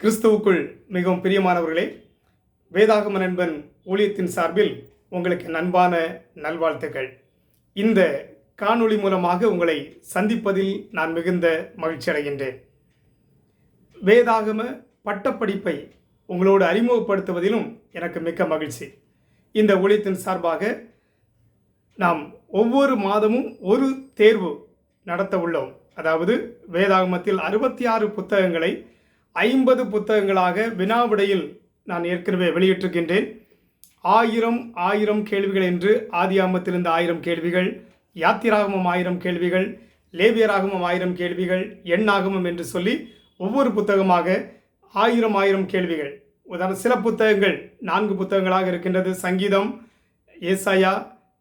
கிறிஸ்துவுக்குள் மிகவும் பிரியமானவர்களே வேதாகம நண்பன் ஊழியத்தின் சார்பில் உங்களுக்கு நண்பான நல்வாழ்த்துக்கள். இந்த காணொளி மூலமாக உங்களை சந்திப்பதில் நான் மிகுந்த மகிழ்ச்சி அடைகின்றேன். வேதாகம பட்டப்படிப்பை உங்களோடு அறிமுகப்படுத்துவதிலும் எனக்கு மிக்க மகிழ்ச்சி. இந்த ஊழியத்தின் சார்பாக நாம் ஒவ்வொரு மாதமும் ஒரு தேர்வு நடத்த உள்ளோம். அதாவது வேதாகமத்தில் அறுபத்தி ஆறு புத்தகங்களை ஐம்பது புத்தகங்களாக வினாவிடையில் நான் ஏற்கனவே வெளியிட்டிருக்கின்றேன். ஆயிரம் ஆயிரம் கேள்விகள் என்று ஆதியாமத்திலிருந்து ஆயிரம் கேள்விகள் யாத்திராகமம் ஆயிரம் கேள்விகள் லேவியராகமம் ஆயிரம் கேள்விகள் எண்ணாகமம் என்று சொல்லி ஒவ்வொரு புத்தகமாக ஆயிரம் ஆயிரம் கேள்விகள். உதாரண சில புத்தகங்கள் நான்கு புத்தகங்களாக இருக்கின்றது. சங்கீதம் ஏசாயா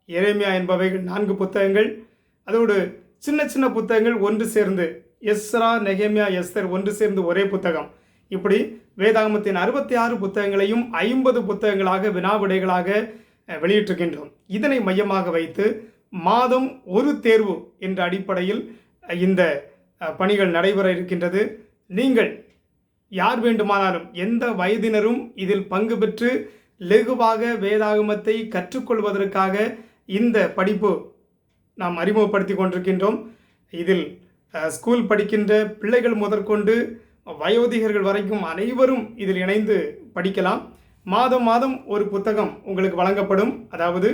எரேமியா என்பவைகள் நான்கு புத்தகங்கள். அதோடு சின்ன சின்ன புத்தகங்கள் ஒன்று சேர்ந்து எஸ்ரா நெகேமியா எஸ்தர் ஒன்று சேர்ந்து ஒரே புத்தகம். இப்படி வேதாகமத்தின் அறுபத்தி ஆறு புத்தகங்களையும் ஐம்பது புத்தகங்களாக வினாவிடைகளாக வெளியிட்டிருக்கின்றோம். இதனை மையமாக வைத்து மாதம் ஒரு தேர்வு என்ற அடிப்படையில் இந்த பணிகள் நடைபெற இருக்கின்றது. நீங்கள் யார் வேண்டுமானாலும் எந்த வயதினரும் இதில் பங்கு பெற்று லெகுவாக வேதாகமத்தை கற்றுக்கொள்வதற்காக இந்த படிப்பு நாம் அறிமுகப்படுத்தி கொண்டிருக்கின்றோம். இதில் ஸ்கூல் படிக்கின்ற பிள்ளைகள் முதற்கொண்டு வயோதிகர்கள் வரைக்கும் அனைவரும் இதில் இணைந்து படிக்கலாம். மாதம் மாதம் ஒரு புத்தகம் உங்களுக்கு வழங்கப்படும். அதாவது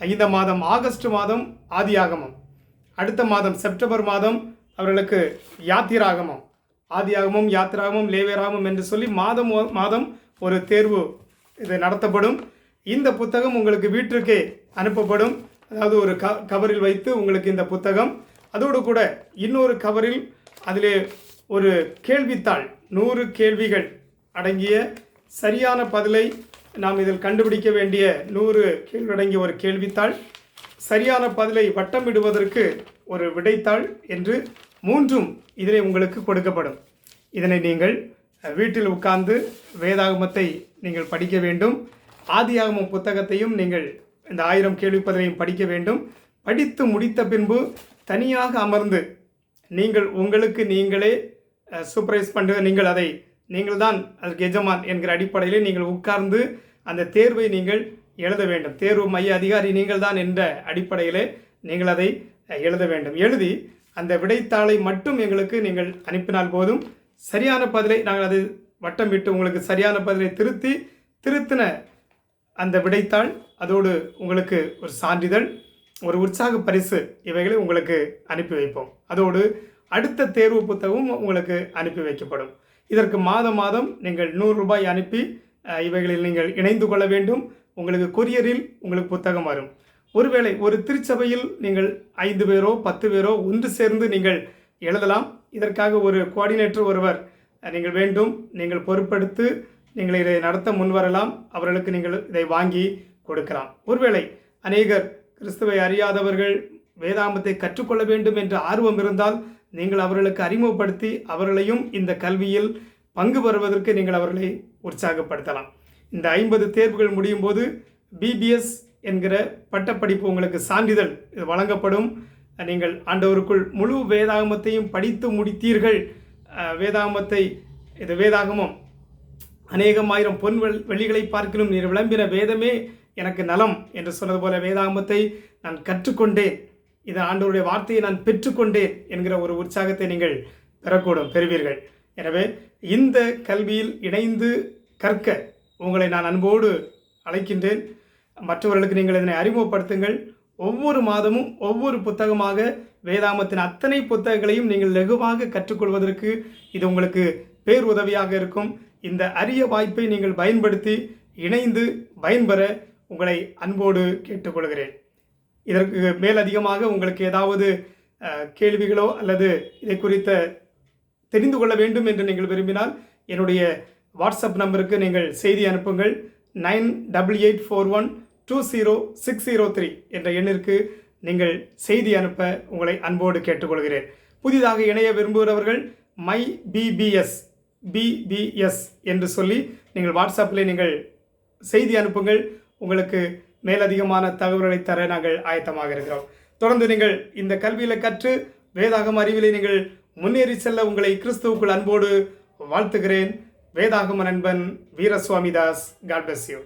இந்த மாதம் ஆகஸ்ட் மாதம் ஆதியாகமம். அடுத்த மாதம் செப்டம்பர் மாதம் அவர்களுக்கு யாத்திராகமம். ஆதியாகமம் யாத்திராகமம் லேவியராகமம் என்று சொல்லி மாதம் மாதம் ஒரு தேர்வு இது நடத்தப்படும். இந்த புத்தகம் உங்களுக்கு வீட்டிற்கே அனுப்பப்படும். அதாவது ஒரு க கவரில் வைத்து உங்களுக்கு இந்த புத்தகம் அதோடு கூட இன்னொரு கவரில் அதிலே ஒரு கேள்வித்தாள் நூறு கேள்விகள் அடங்கிய சரியான பதிலை நாம் இதில் கண்டுபிடிக்க வேண்டிய நூறு கேள்வி அடங்கிய ஒரு கேள்வித்தாள் சரியான பதிலை வட்டமிடுவதற்கு ஒரு விடைத்தாள் என்று மூன்றும் இதிலே உங்களுக்கு கொடுக்கப்படும். இதனை நீங்கள் வீட்டில் உட்கார்ந்து வேதாகமத்தை நீங்கள் படிக்க வேண்டும். ஆதியாகமம் புத்தகத்தையும் நீங்கள் இந்த ஆயிரம் கேள்வி பதிலையும் படிக்க வேண்டும். படித்து முடித்த பின்பு தனியாக அமர்ந்து நீங்கள் உங்களுக்கு நீங்களே சூப்பரைஸ் பண்ணுற நீங்கள் அதை நீங்கள் தான் அதற்கு எஜமான் என்கிற அடிப்படையில் நீங்கள் உட்கார்ந்து அந்த தேர்வை நீங்கள் எழுத வேண்டும். தேர்வு மைய அதிகாரி நீங்கள் தான் என்ற அடிப்படையில் நீங்கள் அதை எழுத வேண்டும். எழுதி அந்த விடைத்தாளை மட்டும் எங்களுக்கு நீங்கள் அனுப்பினால் போதும். சரியான பதிலை நாங்கள் அதை வட்டம் விட்டு உங்களுக்கு சரியான பதிலை திருத்தி திருத்தின அந்த விடைத்தாள் அதோடு உங்களுக்கு ஒரு சான்றிதழ் ஒரு உற்சாக பரிசு இவைகளை உங்களுக்கு அனுப்பி வைப்போம். அதோடு அடுத்த தேர்வு புத்தகமும் உங்களுக்கு அனுப்பி வைக்கப்படும். இதற்கு மாதம் மாதம் நீங்கள் நூறு ரூபாய் அனுப்பி இவைகளில் நீங்கள் இணைந்து கொள்ள வேண்டும். உங்களுக்கு கொரியரில் உங்களுக்கு புத்தகம் வரும். ஒருவேளை ஒரு திருச்சபையில் நீங்கள் ஐந்து பேரோ பத்து பேரோ ஒன்று சேர்ந்து நீங்கள் எழுதலாம். இதற்காக ஒரு கோஆர்டினேட்டர் ஒருவர் நீங்கள் வேண்டும். நீங்கள் பொருட்படுத்து நீங்கள் இதை நடத்த முன்வரலாம். அவர்களுக்கு நீங்கள் இதை வாங்கி கொடுக்கலாம். ஒருவேளை அநேகர் கிறிஸ்துவை அறியாதவர்கள் வேதாமத்தை கற்றுக்கொள்ள வேண்டும் என்ற ஆர்வம் இருந்தால் நீங்கள் அவர்களுக்கு அறிமுகப்படுத்தி அவர்களையும் இந்த கல்வியில் பங்கு பெறுவதற்கு நீங்கள் அவர்களை உற்சாகப்படுத்தலாம். இந்த ஐம்பது தேர்வுகள் முடியும் போது பிபிஎஸ் என்கிற பட்டப்படிப்பு உங்களுக்கு சான்றிதழ் இது வழங்கப்படும். நீங்கள் ஆண்டவருக்குள் முழு வேதாகமத்தையும் படித்து முடித்தீர்கள். வேதாகமத்தை இது வேதாகமம். அநேகமாயிரம் பொன் வெள்- வெள்ளிகளை பார்க்கிலும் நீர் விளம்பின வேதமே எனக்கு நலம் என்று சொன்னது போல வேதாகமத்தை நான் கற்றுக்கொண்டேன். இது ஆண்டவருடைய வார்த்தையை நான் பெற்றுக்கொண்டேன் என்கிற ஒரு உற்சாகத்தை நீங்கள் பெறக்கூடும் பெறுவீர்கள். எனவே இந்த கல்வியில் இணைந்து கற்க உங்களை நான் அன்போடு அழைக்கின்றேன். மற்றவர்களுக்கு நீங்கள் இதனை அறிமுகப்படுத்துங்கள். ஒவ்வொரு மாதமும் ஒவ்வொரு புத்தகமாக வேதாமத்தின் அத்தனை புத்தகங்களையும் நீங்கள் லகுவாக கற்றுக்கொள்வதற்கு இது உங்களுக்கு பேருதவியாக இருக்கும். இந்த அரிய வாய்ப்பை நீங்கள் பயன்படுத்தி இணைந்து பயன்பெற உங்களை அன்போடு கேட்டுக்கொள்கிறேன். இதற்கு மேலதிகமாக உங்களுக்கு ஏதாவது கேள்விகளோ அல்லது இதை குறித்த தெரிந்து கொள்ள வேண்டும் என்று நீங்கள் விரும்பினால் என்னுடைய வாட்ஸ்அப் நம்பருக்கு நீங்கள் செய்தி அனுப்புங்கள். Nine double eight four one two zero six zero three என்ற எண்ணிற்கு நீங்கள் செய்தி அனுப்ப உங்களை அன்போடு கேட்டுக்கொள்கிறேன். புதிதாக இணைய விரும்புகிறவர்கள் மை பிபிஎஸ் பிபிஎஸ் என்று சொல்லி நீங்கள் வாட்ஸ்அப்பில் நீங்கள் செய்தி அனுப்புங்கள். உங்களுக்கு மேலதிகமான தகவல்களை தர நாங்கள் ஆயத்தமாக இருக்கிறோம். தொடர்ந்து நீங்கள் இந்த கல்வியில் கற்று வேதாகம் அறிவிலை நீங்கள் முன்னேறி செல்ல உங்களை கிறிஸ்துவுக்குள் அன்போடு வாழ்த்துகிறேன். வேதாகம நண்பன் Veeraswamy Das God bless you